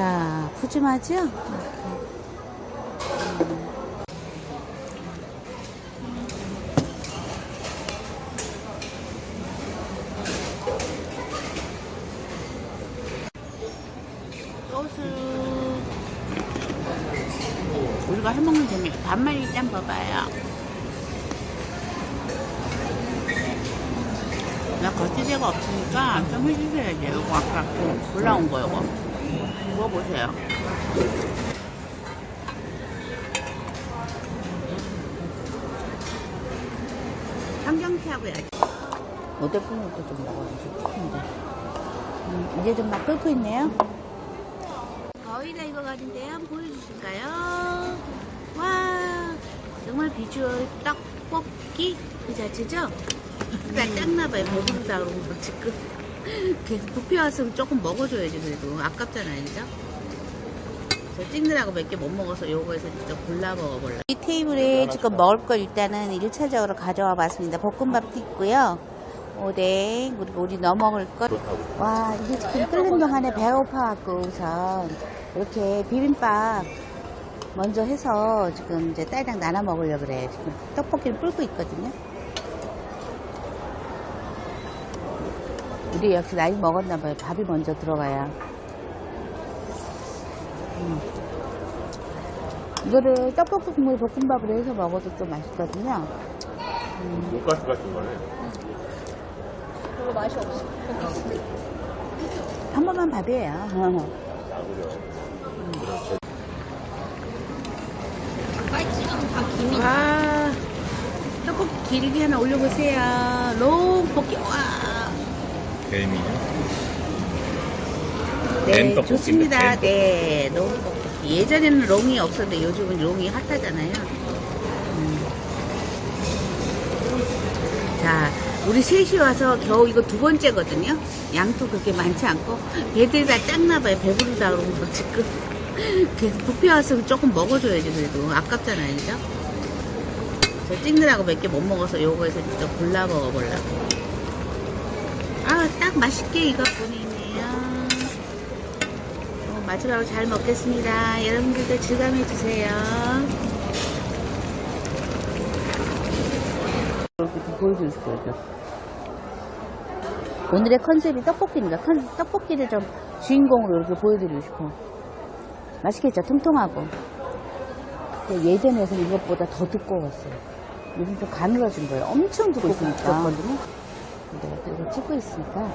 아, 푸짐하죠? 이렇게. 소스. 우리가 해먹는 재미. 반말 일단 봐봐요. 나 거치대가 없으니까 좀 해주셔야지. 이거 아까 그 올라온 거 이거. 이거 보세요. 청경채하고 야채. 것도 좀 먹어야지. 음, 이제 좀 막 끓고 있네요. 거의 다 익어가는데요. 한번 보여주실까요? 와, 정말 비주얼 떡볶이 그 자체죠? 딱 짱나봐요. 배부르다 그러고 지금. 계속 뷔페 왔으면 조금 먹어줘야지 그래도. 아깝잖아요 그죠? 저 찍느라고 몇 개 못 먹어서 요거에서 진짜 골라 먹어볼라 이 테이블에 지금 먹을 걸 일단은 1차적으로 가져와 봤습니다. 볶음밥도 있고요. 오뎅 그리고 우리 넣어 먹을 것와 이게 지금 끓는 동안에 배가 고파갖고 우선 이렇게 비빔밥 먼저 해서 지금 이제 딸랑 나눠 먹으려고 그래. 지금 떡볶이를 끓고 있거든요 우리 역시 나이 먹었나 봐요. 밥이 먼저 들어가야. 음. 이거를 떡볶이 국물 볶음밥으로 해서 먹어도 또 맛있거든요. 돈가스 같은 거네. 별로 맛이 없어. 평범한 밥이에요. 빨치면 다 김이. 와, 떡볶이 길게 하나 올려보세요. 롱 볶이, 와. 뱀이요? 네, 램 떡볶이인데, 좋습니다. 램 떡볶이. 네, 롱볶이. 예전에는 롱이 없었는데 요즘은 롱이 핫하잖아요. 음. 자, 우리 셋이 와서 겨우 이거 두 번째거든요. 양도 그렇게 많지 않고 배들이 다 짱나봐요. 배부르다 그러고 지금 계속 뷔페 왔으면 조금 먹어줘야지 그래도 아깝잖아요, 그죠? 저 찍느라고 몇 개 못 먹어서 요거에서 진짜 골라 먹어보려고. 아, 딱 맛있게 이거 보내네요. 어, 마지막으로 잘 먹겠습니다. 여러분들도 즐감해 주세요. 이렇게 보여주고 싶어요. 오늘의 컨셉이 떡볶이니까 컨- 떡볶이를 좀 주인공으로 이렇게 보여드리고 싶어. 맛있겠죠? 통통하고. 근데 예전에는 이것보다 더 두꺼웠어요. 요즘 좀 가늘어진 거예요. 엄청 두꺼우니까. 근데 또 이거 찍고 있으니까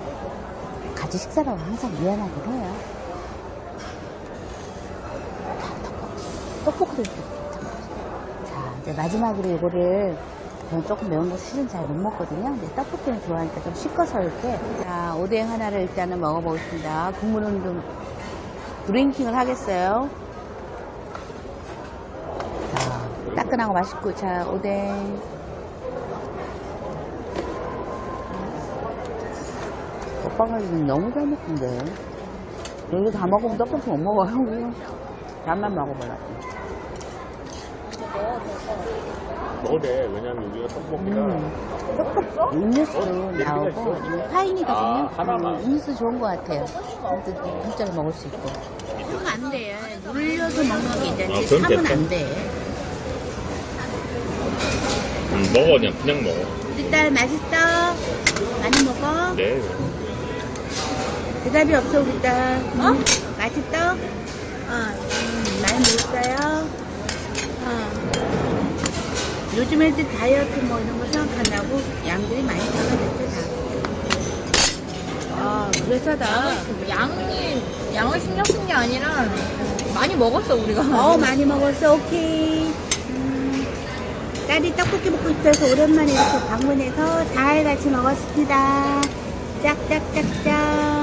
같이 식사라고 항상 미안하긴 해요. 다 떡볶이. 떡볶이도. 자, 이제 마지막으로 이거를 저는 조금 매운 거 실은 잘 못 먹거든요. 근데 떡볶이는 좋아하니까 좀 씻어서 이렇게. 자, 오뎅 하나를 일단은 먹어보겠습니다. 국물은 좀 드링킹을 하겠어요. 자, 따끈하고 맛있고. 자, 오뎅. 오빠가 지금 너무 잘 먹던데. 여기 다 먹으면 떡볶이 못 먹어요. 밥만 먹어볼라. 먹어도 돼. 왜냐면 여기가 떡볶이가 음. 음료수도 나오고 이거 파인이거든요. 아, 하나만. 음, 음료수 좋은 것 같아요. 공짜로 먹을 수 있고. 그건 안 돼요. 물려서 먹는 게 있는데 아, 그럼 사면 됐다. 안 돼. 음, 먹어 그냥 그냥 먹어. 우리 딸 맛있어? 많이 먹어? 네. 대답이 없어 우리 딸. 어? 맛있어? 어. 음, 많이 먹었어요? 어. 요즘 애들 다이어트 뭐 이런 거 생각한다고 양들이 많이 들어갔죠 다. 아, 그래서다. 양이, 양을 신경 쓴 게 아니라 많이 먹었어, 우리가. 어, 많이 먹었어. 오케이. 음, 딸이 떡볶이 먹고 있어서 오랜만에 이렇게 방문해서 잘 같이 먹었습니다. 짝짝짝짝.